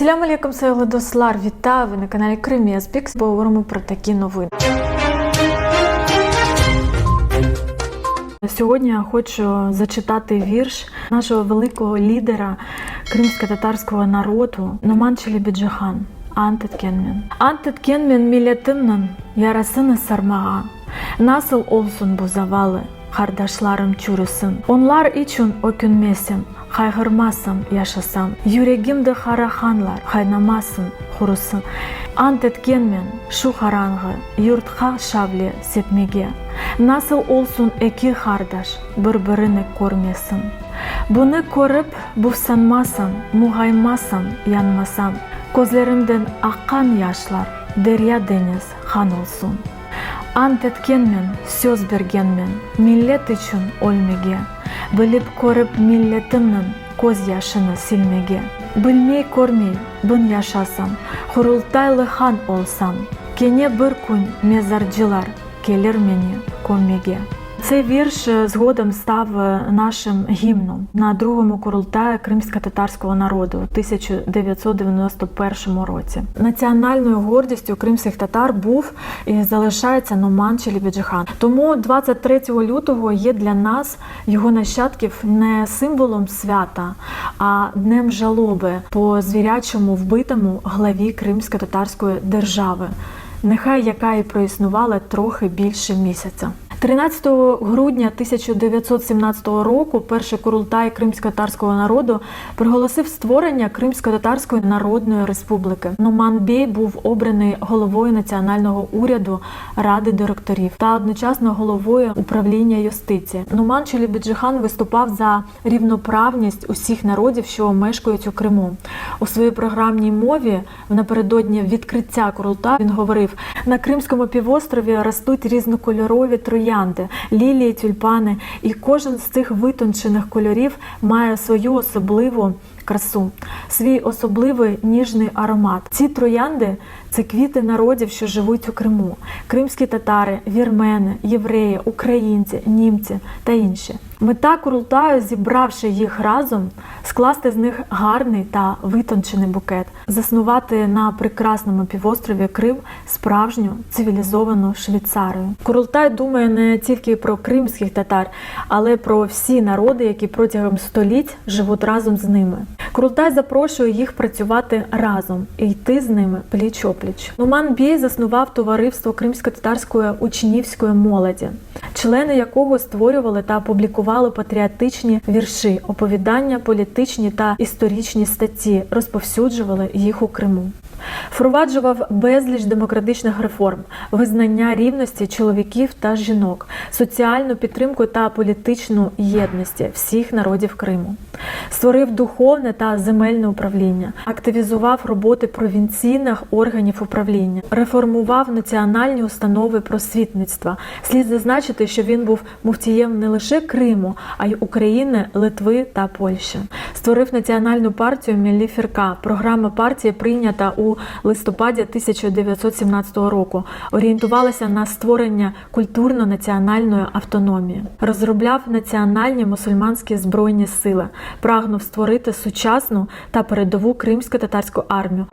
Салям алейкум, це Владослар. Вітаю ви на каналі Кримія Спікс. Поговоримо про такі новини. Сьогодні я хочу зачитати вірш нашого великого лідера кримсько-татарського народу Номан Челебіджихан. Антет Кенмен. Антет Кенмен миллетимнен ярасыны сармага. Насыл олсун бу қардашларым çürüsün. онлар için ökünmesin, қайғырмасын яшасам жүрегімді қараханлар қайнамасын құрысын ант әткенмен шу қаранғы, юртқа шавле сепмеге насыл олсун эки қардаш бір біріні көрмесін бұны көріп бұфсанмасын мұғаймасым, янмасам көзлерімден аққан яшлар дерия деңіз хан олсун Ант еткенмен, сөз бергенмен, миллет үшін өлмеге. Біліп көріп миллетімнің көз яшыны сілмеге. Білмей көрмей бұн яшасам, құрылтайлы хан олсам. Кене бір күн мезарджилар келер мені көмеге. Цей вірш е, згодом став е, нашим гімном на другому курултаї кримсько-татарського народу у 1991 році. Національною гордістю кримських татар був і залишається Номан Челебіджихан. Тому 23 лютого є для нас його нащадків не символом свята, а днем жалоби по звірячому вбитому главі кримсько-татарської держави. Нехай яка і проіснувала трохи більше місяця. 13 грудня 1917 року перший курултай кримсько-татарського народу проголосив створення Кримсько-татарської народної республіки. Номан Бей був обраний головою національного уряду ради директорів та одночасно головою управління юстиції. Номан Челебіджихан виступав за рівноправність усіх народів, що мешкають у Криму. У своїй програмній мові напередодні відкриття курултаю він говорив: на Кримському півострові ростуть різнокольорові троянди, лілії, тюльпани, і кожен з цих витончених кольорів має свою особливу красу, свій особливий ніжний аромат. Ці троянди це квіти народів, що живуть у Криму: кримські татари, вірмени, євреї, українці, німці та інші. Мета Курултаю, зібравши їх разом, скласти з них гарний та витончений букет, заснувати на прекрасному півострові Крим справжню цивілізовану Швейцарію. Курултай думає не тільки про кримських татар, але про всі народи, які протягом століть живуть разом з ними. Курултай запрошує їх працювати разом і йти з ними пліч-опліч. Номан Бій заснував товариство кримсько-татарської учнівської молоді, члени якого створювали та публікували патріотичні вірші, оповідання, політичні та історичні статті, розповсюджували їх у Криму. Впроваджував безліч демократичних реформ, визнання рівності чоловіків та жінок, соціальну підтримку та політичну єдності всіх народів Криму. Створив духовне та земельне управління, активізував роботи провінційних органів управління, реформував національні установи просвітництва. Слід зазначити, що він був муфтієм не лише Криму, а й України, Литви та Польщі. Створив національну партію Міллі Фірка. Програма партії прийнята листопаді 1917 року. Орієнтувалася на створення культурно-національної автономії, розробляв національні мусульманські збройні сили, прагнув створити сучасну та передову кримсько-татарську армію.